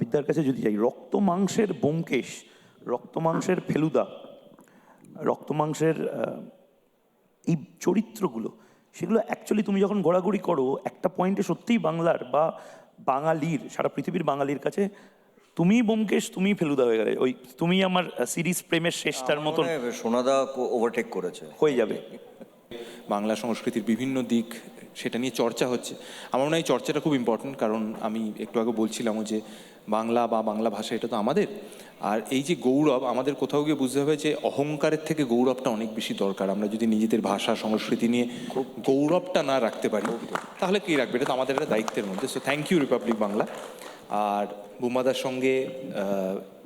আবিদ্যার কাছে যদি যাই রক্ত মাংসের ব্যোমকেশ রক্ত মাংসের ফেলুদা রক্ত মাংসের এই চরিত্রগুলো সেগুলো অ্যাকচুয়ালি তুমি যখন ঘোরাঘুরি করো একটা পয়েন্টে সত্যিই বাংলার বা বাঙালির সারা পৃথিবীর বাঙালির কাছে তুমি ব্যোমকেশ তুমি ফেলুদা হয়ে গেলে। ওই তুমি আমার সিরিজ প্রেমের শেষটার মতন সোনাদা ওভারটেক করেছে। হয়ে যাবে। বাংলা সংস্কৃতির বিভিন্ন দিক সেটা নিয়ে চর্চা হচ্ছে। আমার মনে হয় চর্চাটা খুব ইম্পর্টেন্ট কারণ আমি একটু আগে বলছিলাম যে বাংলা বা বাংলা ভাষা এটা তো আমাদের। আর এই যে গৌরব আমাদের কোথাও গিয়ে বুঝতে হবে যে অহংকারের থেকে গৌরবটা অনেক বেশি দরকার। আমরা যদি নিজেদের ভাষা সংস্কৃতি নিয়ে গৌরবটা না রাখতে পারি তাহলে কী রাখবে? এটা তো আমাদের একটা দায়িত্বের মধ্যে। So thank you Republic Bangla আর বুমাদার সঙ্গে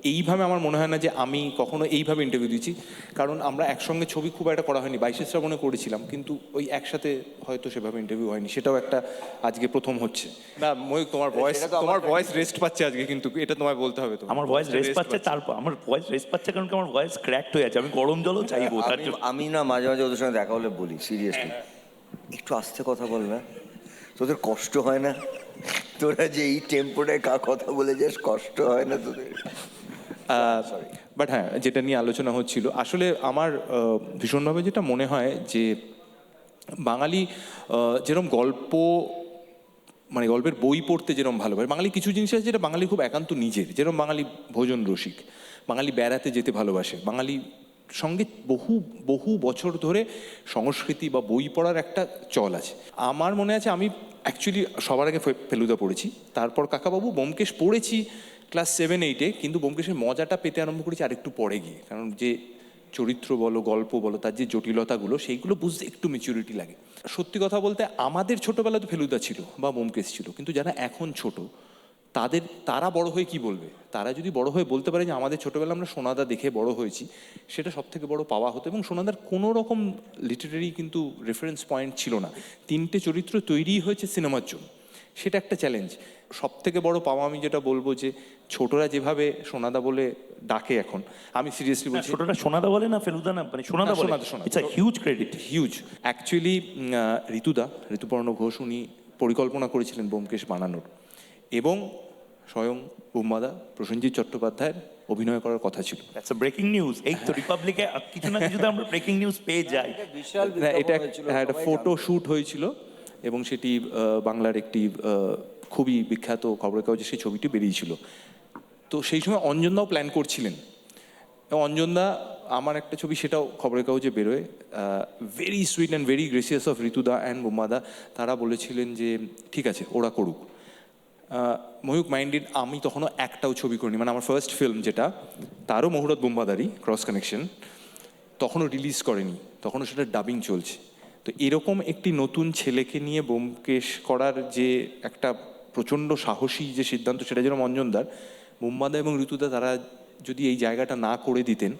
এইভাবে আমার মনে হয় না যে আমি কখনো এইভাবে ইন্টারভিউ দিচ্ছি কারণ আমরা একসঙ্গে ছবি খুব একটা করা হয়নি বাইশে শ্রাবণে করেছিলাম কিন্তু ওই একসাথে হয়তো সেভাবে ইন্টারভিউ হয়নি। সেটাও একটা আজকে প্রথম হচ্ছে। না ময়ূক তোমার ভয়েস আমার তোমার ভয়েস রেস্ট পাচ্ছে আজকে কিন্তু এটা তোমায় বলতে হবে তো। আমার ভয়েস রেস্ট পাচ্ছে তারপর আমার ভয়েস রেস্ট পাচ্ছে কারণ কি আমার ভয়েস ক্র্যাকড হয়ে আছে আমি গরম জলও চাইব তার আমি- জন্য। আমি না মাঝে মাঝে ওদের সঙ্গে দেখা হলে বলি সিরিয়াসলি একটু আস্তে কথা বল না। তোদের কষ্ট হয় না? তোরা যে এই টেম্পোটায় কা কথা বলে যাস, কষ্ট হয় না তোদের? বাট হ্যাঁ যেটা নিয়ে আলোচনা হচ্ছিল, আসলে আমার ভীষণভাবে যেটা মনে হয় যে বাঙালি যেরকম গল্প মানে গল্পের বই পড়তে যেরকম ভালোবাসে, বাঙালি কিছু জিনিস আছে যেটা বাঙালি খুব একান্ত নিজের যেরকম বাঙালি ভোজন রসিক, বাঙালি বেড়াতে যেতে ভালোবাসে, বাঙালি সঙ্গে বহু বহু বছর ধরে সংস্কৃতি বা বই পড়ার একটা চল আছে। আমার মনে আছে আমি অ্যাকচুয়ালি সবার আগে ফেলুদা পড়েছি, তারপর কাকাবাবু বোমকেশ পড়েছি ক্লাস সেভেন এইটে কিন্তু বোমকেশের মজাটা পেতে আরম্ভ করেছি আরেকটু পরে গিয়ে। কারণ যে চরিত্র বলো, গল্প বলো, তার যে জটিলতাগুলো, সেইগুলো বুঝতে একটু মেচুরিটি লাগে। সত্যি কথা বলতে আমাদের ছোটবেলা তো ফেলুদা ছিল বা বোমকেশ ছিল, কিন্তু যারা এখন ছোট তাদের তারা বড় হয়ে কি বলবে? তারা যদি বড় হয়ে বলতে পারে যে আমাদের ছোটবেলা আমরা সোনাদা দেখে বড় হয়েছি সেটা সব থেকে বড় পাওয়া হতো এবং সোনাদার কোনো রকম লিটারেরি কিন্তু রেফারেন্স পয়েন্ট ছিল না। তিনটে চরিত্র তৈরিই হয়েছে সিনেমার জন্য। সেটা একটা চ্যালেঞ্জ সব থেকে বড় পাওয়া আমি যেটা বলব যে ছোটরা যেভাবে সোনাদা বলে ডাকে এখন আমি সিরিয়াসলি না, বলছি ছোটরা সোনাদা বলে না ফেলুদা না মানে Sonada Sonada, Sonada. It's huge credit huge actually Rituda Rituparno Ghosh উনি পরিকল্পনা করেছিলেন ব্যোমকেশ বানানোর। এবং স্বয়ং বুম্বাদা প্রসেনজিৎ চট্টোপাধ্যায়ের অভিনয় করার কথা ছিল। দ্যাটস আ ব্রেকিং নিউজ এই তো রিপাবলিকে কিছু না কিছুতে আমরা ব্রেকিং নিউজ পেয়ে যাই। বিশাল এটা হ্যাঁ, একটা ফটো শ্যুট হয়েছিল এবং সেটি বাংলার একটি খুবই বিখ্যাত খবরের কাগজে সেই ছবিটি বেরিয়েছিল। তো সেই সময় অঞ্জনদাও প্ল্যান করছিলেন। এবং অঞ্জনদা আমার একটা ছবি সেটাও খবরের কাগজে বেরোয়। Very sweet and very gracious of Rituda and Bommada তারা বলেছিলেন যে ঠিক আছে ওরা করুক। ময়ূক মাইন্ডেড আমি তখনও একটাও ছবি করিনি। মানে আমার ফার্স্ট ফিল্ম যেটা, তারও মহুরত বোম্বাদারি ক্রস কানেকশন তখনও রিলিজ করেনি। তখনও সেটা ডাবিং চলছে। তো এরকম একটি নতুন ছেলেকে নিয়ে বোমকেশ করার যে একটা প্রচণ্ড সাহসী যে সিদ্ধান্ত, সেটা যেন অঞ্জনদার বোম্বাদা এবং ঋতুদা তারা যদি এই জায়গাটা না করে দিতেন,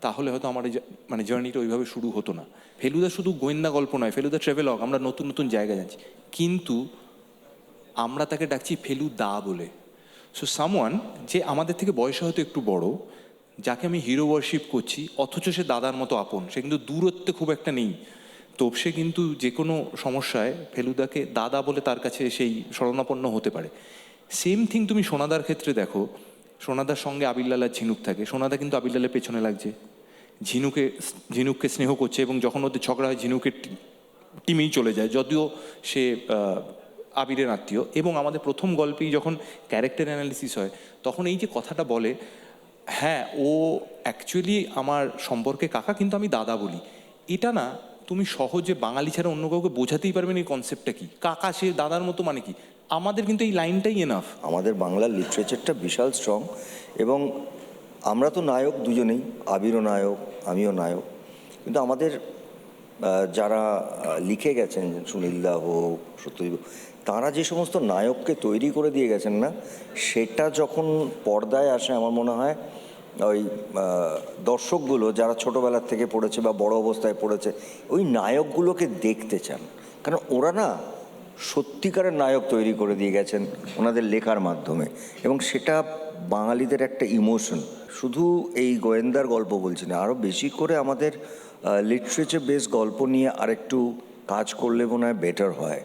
তাহলে হয়তো আমার মানে জার্নিটা ওইভাবে শুরু হতো না। ফেলুদা শুধু গোয়েন্দা গল্প নয়, ফেলুদা ট্রেভেলগ আমরা নতুন নতুন জায়গা যাচ্ছি কিন্তু আমরা তাকে ডাকছি ফেলু দা বলে। সো সামওয়ান যে আমাদের থেকে বয়সে হয়তো একটু বড়, যাকে আমি হিরো ওয়ার্শিপ করছি, অথচ সে দাদার মতো আপন, সে কিন্তু দূরত্বে খুব একটা নেই। তো সে কিন্তু যে কোনো সমস্যায় ফেলুদাকে দাদা বলে তার কাছে সেই শরণাপন্ন হতে পারে। সেম থিং তুমি সোনাদার ক্ষেত্রে দেখো, সোনাদার সঙ্গে আবিল্লালার ঝিনুক থাকে। সোনাদা কিন্তু আবিল্লালের পেছনে লাগছে। ঝিনুকে, ঝিনুককে স্নেহ করছে এবং যখন ওদের ঝগড়া হয়, ঝিনুকের টিমেই চলে যায়। যদিও সে আবিরের আত্মীয় এবং আমাদের প্রথম গল্পেই যখন ক্যারেক্টার অ্যানালিসিস হয়, তখন এই যে কথাটা বলে হ্যাঁ ও অ্যাকচুয়ালি আমার সম্পর্কে কাকা, কিন্তু আমি দাদা বলি। এটা না, তুমি সহজে বাঙালি ছাড়া অন্য কাউকে বোঝাতেই পারবেন এই কনসেপ্টটা কি? কাকা, সে দাদার মতো মানে কি? আমাদের কিন্তু এই লাইনটাই এনাফ আমাদের বাংলার লিটারেচারটা বিশাল স্ট্রং এবং আমরা তো নায়ক দুজনেই, আবিরও নায়ক, আমিও নায়ক। কিন্তু আমাদের যারা লিখে গেছেন সুনীলদা হোক, সত্যজিৎ তারা যে সমস্ত নায়ককে তৈরি করে দিয়ে গেছেন না, সেটা যখন পর্দায় আসে, আমার মনে হয়, ওই দর্শকগুলো যারা ছোটোবেলার থেকে পড়েছে বা বড় অবস্থায় পড়েছে, ওই নায়কগুলোকে দেখতে চান। কারণ ওরা না সত্যিকারের নায়ক তৈরি করে দিয়ে গেছেন ওনাদের লেখার মাধ্যমে। এবং সেটা বাঙালিদের একটা ইমোশন। শুধু এই গোয়েন্দার গল্প বলছি না আরও বেশি করে আমাদের লিটারেচার বেস গল্প নিয়ে আরেকটু কাজ করলে মনে হয় বেটার হয়।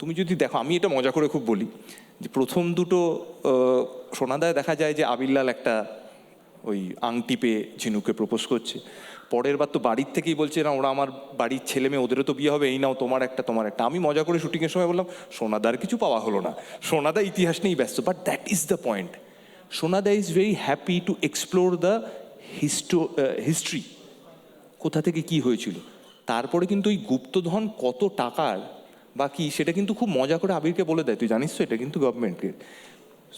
তুমি যদি দেখো, আমি এটা মজা করে খুব বলি, যে প্রথম দুটো সোনাদায় দেখা যায় যে আবিরলাল একটা ওই আংটি পেয়ে ঝিনুকে প্রপোজ করছে। পরের বার তো বাড়ির থেকেই বলছে, না, ওরা আমার বাড়ির ছেলে মেয়ে, ওদেরও তো বিয়ে হবে, এই নাও তোমার একটা তোমার একটা। আমি মজা করে শুটিংয়ের সময় বললাম, সোনাদার কিছু পাওয়া হলো না। সোনাদা ইতিহাস নিয়েই ব্যস্ত but that is the point Sonada is very happy to explore the histo history কোথা থেকে কি হয়েছিল? তারপরে কিন্তু ওই গুপ্তধন কত টাকার বা কি সেটা কিন্তু খুব মজা করে আবিরকে বলে দেয়, তুই জানিস তো এটা কিন্তু গভর্নমেন্টকে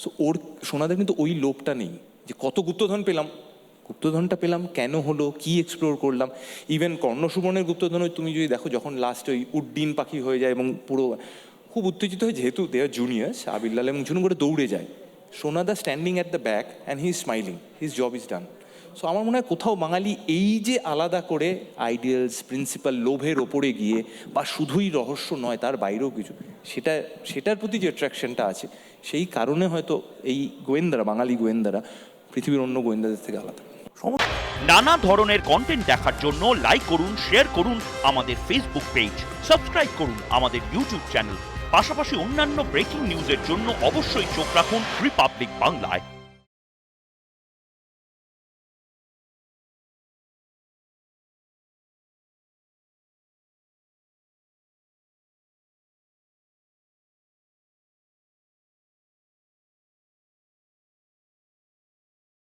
সো ওর, সোনাদের কিন্তু ওই লোভটা নেই যে কত গুপ্তধন পেলাম, গুপ্তধনটা পেলাম, কেন হলো, কি এক্সপ্লোর করলাম? ইভেন কর্ণসুবর্ণের গুপ্তধন তুমি যদি দেখো, যখন লাস্ট ওই উড্ডিন পাখি হয়ে যায় এবং পুরো খুব উত্তেজিত হয়, যেহেতু দে আর জুনিয়ার্স আবিরলাল এবং ঝুনু করে দৌড়ে যায়। Sonada standing at the back and he is smiling his job is done so আমার মনে হয় কোথাও বাঙালি এই যে আলাদা করে আইডিয়ালস প্রিন্সিপাল লোভের ওপরে গিয়ে বা শুধুই রহস্য নয়, তার বাইরেও কিছু, সেটা, সেটার প্রতি যে অ্যাট্রাকশনটা আছে, সেই কারণে হয়তো এই গোয়েন্দারা, বাঙালি গোয়েন্দারা পৃথিবীর অন্য গোয়েন্দাদের থেকে আলাদা। নানা ধরনের কন্টেন্ট দেখার জন্য লাইক করুন শেয়ার করুন আমাদের ফেসবুক পেজ সাবস্ক্রাইব করুন আমাদের ইউটিউব চ্যানেল পাশাপাশি অন্যান্য ব্রেকিং নিউজের জন্য অবশ্যই চোখ রাখুন রিপাবলিক বাংলায়